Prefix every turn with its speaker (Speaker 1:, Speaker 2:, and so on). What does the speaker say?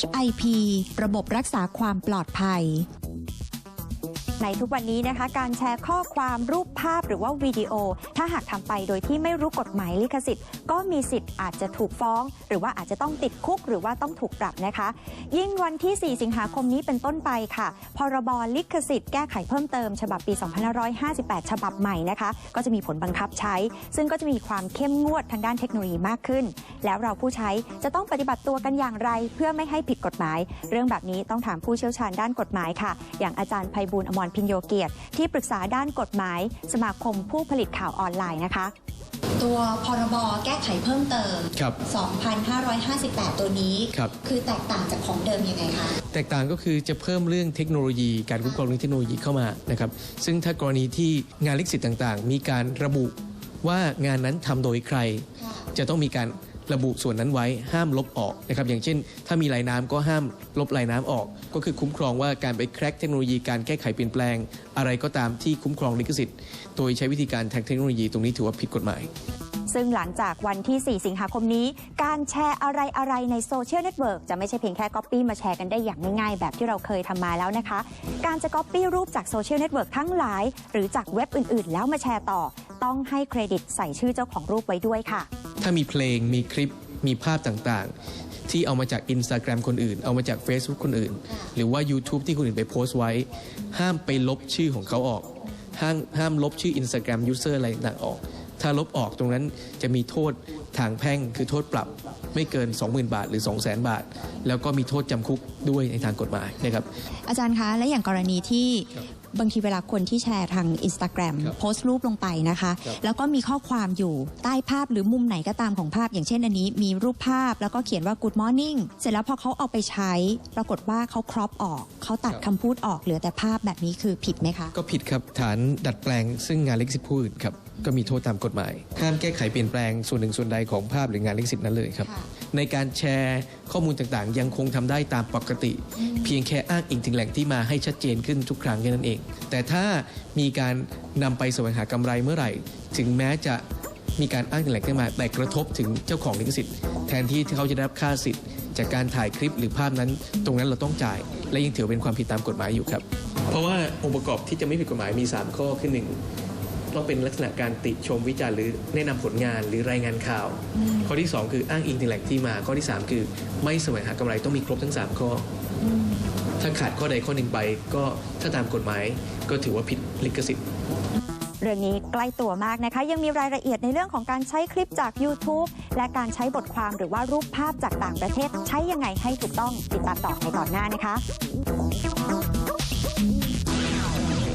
Speaker 1: HIP ระบบรักษาความปลอดภัย
Speaker 2: ในทุกวันนี้นะคะ การแชร์ข้อความรูปภาพหรือว่าวิดีโอ ถ้าหากทำไปโดยที่ไม่รู้กฎหมายลิขสิทธิ์ ก็มีสิทธิ์อาจจะถูกฟ้อง หรือว่าอาจจะต้องติดคุก หรือว่าต้องถูกปรับนะคะ ยิ่งวันที่ 4 สิงหาคมนี้เป็นต้นไปค่ะ พรบลิขสิทธิ์แก้ไขเพิ่มเติม ฉบับปี 2558 ฉบับใหม่นะคะ ก็จะมีผลบังคับใช้ ซึ่งก็จะมีความเข้มงวดทางด้านเทคโนโลยีมากขึ้น แล้วเราผู้ใช้จะต้องปฏิบัติตัวกันอย่างไร เพื่อไม่ให้ผิดกฎหมาย เรื่องแบบนี้ต้องถามผู้เชี่ยวชาญด้านกฎหมายค่ะ อย่างอาจารย์ไพบูลอมรพินโยเกียรติที่ปรึกษาด้านกฎหมาย สมาคมผู้ผลิตข่าวออนไลน์นะคะ
Speaker 3: ตัวพรบแก้ไขเพิ่มเติม
Speaker 4: ครับ
Speaker 3: 2,558 ตัวนี้
Speaker 4: ครับ
Speaker 3: คือแตกต่างจากของเดิมยังไงคะ
Speaker 4: แตกต่างก็คือจะเพิ่มเรื่องเทคโนโลยี การคุ้มครองเรื่องเทคโนโลยีเข้ามานะครับซึ่งถ้ากรณีที่งานลิขสิทธิ์ต่างๆ มีการระบุว่างานนั้นทำโดยใครจะต้องมีการ ระบุส่วนนั้นไว้ห้ามลบออกนะครับอย่างเช่น ถ้ามีลายน้ำก็ห้ามลบลายน้ำออก ก็คือคุ้มครองว่าการไปแคร็กเทคโนโลยีการแก้ไขเปลี่ยนแปลง อะไรก็ตามที่คุ้มครองลิขสิทธิ์ โดยใช้วิธีการแท็กเทคโนโลยีตรงนี้ถือว่าผิดกฎหมาย
Speaker 2: ซึ่งหลังจากวันที่ 4 สิงหาคมนี้ การแชร์อะไรอะไรๆในโซเชียลเน็ตเวิร์กจะไม่ใช่เพียงแค่ก๊อปปี้มาแชร์กันได้อย่างง่ายๆ แบบที่เราเคยทำมาแล้วนะคะ การจะก๊อปปี้รูปจากโซเชียลเน็ตเวิร์กทั้งหลาย หรือจากเว็บอื่นๆ แล้วมาแชร์ต่อ ต้องให้เครดิตใส่ชื่อเจ้าของรูปไว้ด้วยค่ะ
Speaker 4: ถ้ามีเพลงมีคลิปมีภาพต่างๆ ที่เอามาจาก Instagram คนอื่น เอามาจาก Facebook คนอื่น หรือว่า YouTube ที่คนอื่นไปโพสต์ไว้ ห้ามไปลบชื่อของเขาออกห้ามห้ามลบชื่อ Instagram user อะไรต่างออก ถ้าลบออกตรงนั้นจะมีโทษทางแพ่งคือโทษปรับไม่เกิน 20,000 บาทหรือ 200,000 บาท แล้วก็มีโทษจำคุกด้วยในทางกฎหมายนะครับ
Speaker 1: อาจารย์คะและอย่างกรณีที่ บางทีเวลาคนที่แชร์ทาง Instagram
Speaker 4: ครับ
Speaker 1: โพสต์รูปลงไปนะคะ
Speaker 4: ครับ
Speaker 1: แล้วก็มีข้อความอยู่ใต้ภาพหรือมุมไหนก็ตามของภาพ อย่างเช่นอันนี้มีรูปภาพแล้วก็เขียนว่า good morning เสร็จแล้วพอเขาเอาไปใช้ ปรากฏว่าเขาครอปออกเขาตัดคำพูดออกเหลือแต่ภาพแบบนี้คือผิดไหมคะ
Speaker 4: ก็ผิดครับฐานดัดแปลงซึ่งงานลิขสิทธิ์ผู้อื่นครับก็มีโทษตามกฎหมาย ห้ามแก้ไขเปลี่ยนแปลงส่วนหนึ่งส่วนใดของภาพหรืองานลิขสิทธิ์นั้นเลยครับ
Speaker 1: ค่ะ
Speaker 4: ในการแชร์ข้อมูลต่างๆ ยังคงทำได้ตามปกติ เพียงแค่อ้างอิงถึงแหล่งที่มาให้ชัดเจนขึ้นทุกครั้งแค่นั้นเองแต่ถ้ามีการนำไปแสวงหากำไรเมื่อไหร่ ถึงแม้จะมีการอ้างถึงแหล่งที่มาแต่กระทบถึงเจ้าของลิขสิทธิ์แทนที่เขาจะได้รับค่าสิทธิ์ จากการถ่ายคลิปหรือภาพนั้น ตรงนั้นเราต้องจ่าย และยังถือเป็นความผิดตามกฎหมายอยู่ครับ เพราะว่าองค์ประกอบที่จะไม่ผิดกฎหมายมี 3 ข้อคือหนึ่งต้องเป็นลักษณะการติชมวิจารณ์หรือแนะนำผลงานหรือรายงานข่าว ข้อที่ 2 คืออ้างอิงถึงแหล่งที่มา ข้อที่ 3 คือไม่แสวงหากำไรต้องมีครบทั้ง 3 ข้อ ถ้าขาดข้อใดข้อหนึ่งไป ก็ถ้าตามกฎหมายก็ถือว่าผิดลิขสิทธิ์
Speaker 2: เรื่องนี้ใกล้ตัวมากนะคะ ยังมีรายละเอียดในเรื่องของการใช้คลิปจาก YouTube และการใช้บทความหรือว่ารูปภาพจากต่างประเทศ ใช้ยังไงให้ถูกต้องติดตามต่อในตอนหน้านะคะ